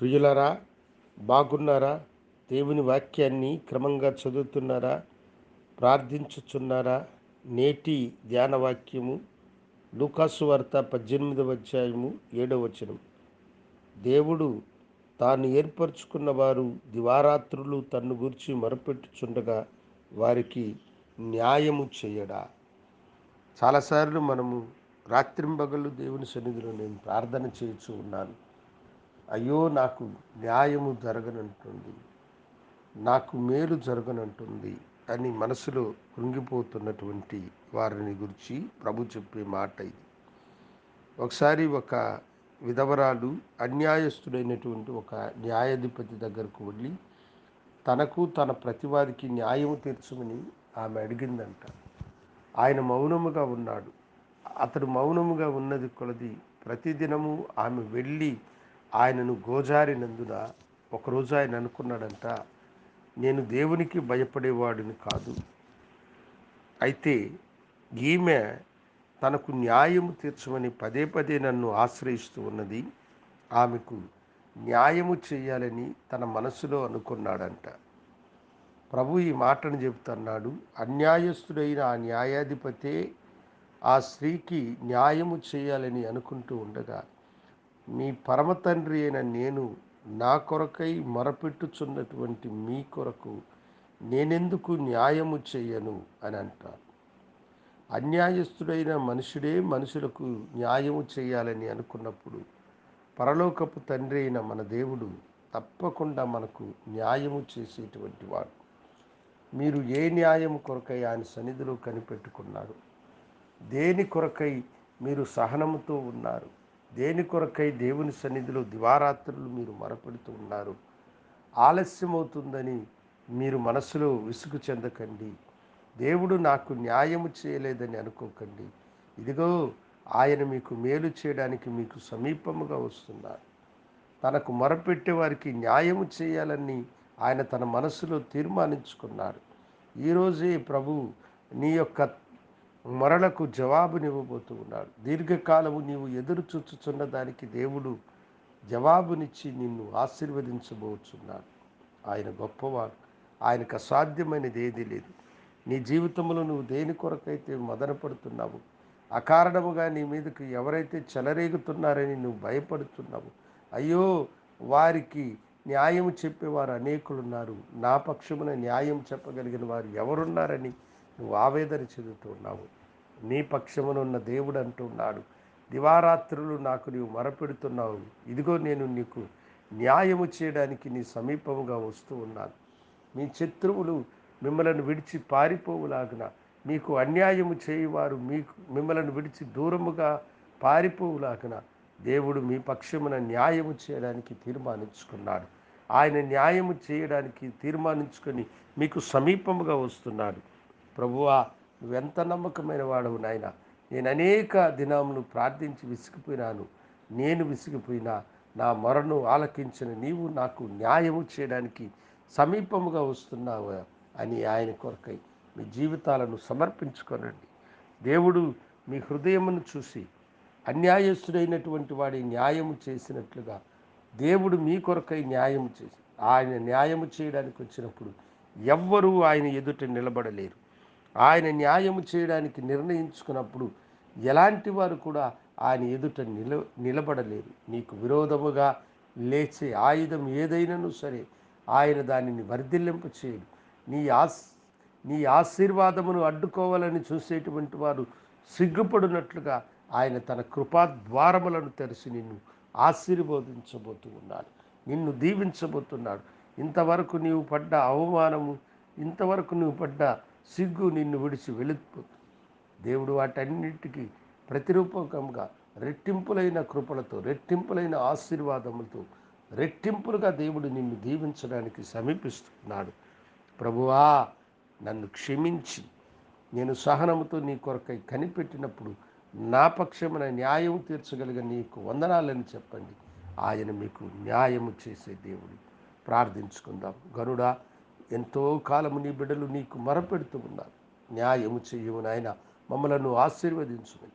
ప్రియులరా బాగున్నారా? దేవుని వాక్యాన్ని క్రమంగా చదువుతున్నారా? ప్రార్థించుచున్నారా? నేటి ధ్యాన వాక్యము లూకాసు వార్త పద్దెనిమిదవ అధ్యాయము ఏడవ వచనం. దేవుడు తాను ఏర్పరచుకున్న వారు దివారాత్రులు తన్ను గురించి మొరపెట్టుచుండగా వారికి న్యాయము చేయడా? చాలాసార్లు మనము రాత్రింబగళ్ళు దేవుని సన్నిధిలో నేను ప్రార్థన చేయుచు ఉన్నాను. అయ్యో నాకు న్యాయము జరగనంటుంది. నాకు మేలు జరగనంటుంది అని మనసులో కృంగిపోతున్నటువంటి వారిని గురించి ప్రభు చెప్పే మాట ఇది. ఒకసారి ఒక విధవరాలు అన్యాయస్తుడైనటువంటి ఒక న్యాయాధిపతి దగ్గరకు వెళ్ళి తనకు తన ప్రతివాదికి న్యాయము తీర్చమని ఆమె అడిగిందంట. ఆయన మౌనముగా ఉన్నాడు. అతడు మౌనముగా ఉన్నది కొలది ప్రతిదినము ఆమె వెళ్ళి ఆయనను గోజారినందున ఒకరోజు ఆయన అనుకున్నాడంట నేను దేవునికి భయపడేవాడిని కాదు. అయితే ఈమె తనకు న్యాయము తీర్చమని పదే పదే నన్ను ఆశ్రయిస్తూ ఉన్నది. ఆమెకు న్యాయము చేయాలని తన మనసులో అనుకున్నాడంట. ప్రభు ఈ మాటను చెబుతున్నాడు అన్యాయస్తుడైన ఆ న్యాయాధిపతే ఆ స్త్రీకి న్యాయము చేయాలని అనుకుంటూ ఉండగా మీ పరమ తండ్రి అయిన నేను నా కొరకై మొరపెట్టుచున్నటువంటి మీ కొరకు నేనెందుకు న్యాయము చేయను అని అంటారు. అన్యాయస్తుడైన మనుషుడే మనుషులకు న్యాయము చేయాలని అనుకున్నప్పుడు పరలోకపు తండ్రి అయిన మన దేవుడు తప్పకుండా మనకు న్యాయము చేసేటువంటి వాడు. మీరు ఏ న్యాయము కొరకై ఆయన సన్నిధిలో కనిపెట్టుకున్నారు? దేని కొరకై మీరు సహనముతో ఉన్నారు? దేని కొరకై దేవుని సన్నిధిలో దివారాత్రులు మీరు మరపెడుతూ ఉన్నారు? ఆలస్యమవుతుందని మీరు మనసులో విసుగు చెందకండి. దేవుడు నాకు న్యాయము చేయలేదని అనుకోకండి. ఇదిగో ఆయన మీకు మేలు చేయడానికి మీకు సమీపముగా వస్తున్నారు. తనకు మొరపెట్టే వారికి న్యాయము చేయాలని ఆయన తన మనసులో తీర్మానించుకున్నాడు ఈరోజే ప్రభు నీ యొక్క మొరలకు జవాబునివ్వబోతూ ఉన్నాడు. దీర్ఘకాలము నీవు ఎదురు చూచుచున్న దానికి దేవుడు జవాబునిచ్చి నిన్ను ఆశీర్వదించబోచున్నాడు. ఆయన గొప్పవాడు. ఆయనకు అసాధ్యమైనది ఏదీ లేదు. నీ జీవితంలో నువ్వు దేని కొరకైతే మదన పడుతున్నావు అకారణముగా నీ మీదకి ఎవరైతే చెలరేగుతున్నారని నువ్వు భయపడుతున్నావు అయ్యో వారికి న్యాయం చెప్పేవారు అనేకులున్నారు. నా పక్షమున న్యాయం చెప్పగలిగిన వారు ఎవరున్నారని నువ్వు ఆవేదన చెందుతున్నావు నీ పక్షమునున్న దేవుడు అంటున్నాడు. దివారాత్రులు నాకు నీవు మరపెడుతున్నావు. ఇదిగో నేను నీకు న్యాయము చేయడానికి నీ సమీపముగా వస్తూ ఉన్నాను. మీ శత్రువులు మిమ్మలను విడిచి పారిపోవులాగున మీకు అన్యాయము చేయువారు మీకు మిమ్మలను విడిచి దూరముగా పారిపోవులాగున దేవుడు మీ పక్షమున న్యాయము చేయడానికి తీర్మానించుకున్నాడు. ఆయన న్యాయము చేయడానికి తీర్మానించుకొని మీకు సమీపముగా వస్తున్నాడు. ప్రభువా నువ్వెంత నమ్మకమైన వాడవు నాయన. నేను అనేక దినములు ప్రార్థించి విసిగిపోయినాను. నేను విసిగిపోయినా నా మొరను ఆలకించిన నీవు నాకు న్యాయము చేయడానికి సమీపముగా వస్తున్నావు అని ఆయన కొరకై మీ జీవితాలను సమర్పించుకోనండి. దేవుడు మీ హృదయమును చూసి అన్యాయస్తుడైనటువంటి వాడి న్యాయము చేసినట్లుగా దేవుడు మీ కొరకై న్యాయం చేసి ఆయన న్యాయము చేయడానికి వచ్చినప్పుడు ఎవ్వరూ ఆయన ఎదుట నిలబడలేరు. ఆయన న్యాయము చేయడానికి నిర్ణయించుకున్నప్పుడు ఎలాంటి వారు కూడా ఆయన ఎదుట నిల నిలబడలేరు. నీకు విరోధముగా లేచే ఆయుధం ఏదైనాను సరే ఆయన దానిని వర్ధిల్లింపు చేయడు. నీ ఆస్ నీ ఆశీర్వాదమును అడ్డుకోవాలని చూసేటువంటి వారు సిగ్గుపడినట్లుగా ఆయన తన కృపా ద్వారములను తెరిచి నిన్ను ఆశీర్వదించబోతూ ఉన్నాడు. నిన్ను దీవించబోతున్నాడు. ఇంతవరకు నీవు పడ్డ అవమానము ఇంతవరకు నువ్వు పడ్డ సిగ్గు నిన్ను విడిచి వెళుతుంది. దేవుడు వాటన్నిటికీ ప్రతిరూపకంగా రెట్టింపులైన కృపలతో రెట్టింపులైన ఆశీర్వాదములతో రెట్టింపులుగా దేవుడు నిన్ను దీవించడానికి సమీపిస్తున్నాడు. ప్రభువా నన్ను క్షమించి. నేను సహనముతో నీ కొరకై కనిపెట్టినప్పుడు నా పక్షమున న్యాయం తీర్చగలిగిన నీకు వందనాలని చెప్పండి. ఆయన మీకు న్యాయము చేసే దేవుడు. ప్రార్థించుకుందాం. గనుడా ఎంతో కాలము నీ బిడ్డలు నీకు మరపెడుతూ ఉన్నారు. న్యాయము చేయము నాయన. మమ్మలను ఆశీర్వదించుమని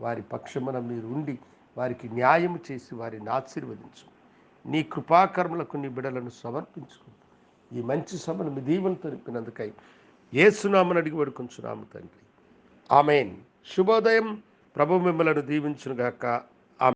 వారి పక్షమున మీరు ఉండి వారికి న్యాయం చేసి వారిని ఆశీర్వదించు నీ కృపాకర్మలకు నీ బిడలను సమర్పించుకు ఈ మంచి సభను మీ దీవెను ఏ ఏసునామని అడిగి పడుకుంటున్నాము తండ్రి. ఆమెన్. శుభోదయం. ప్రభు మిమ్మలను దీవించునుగాక.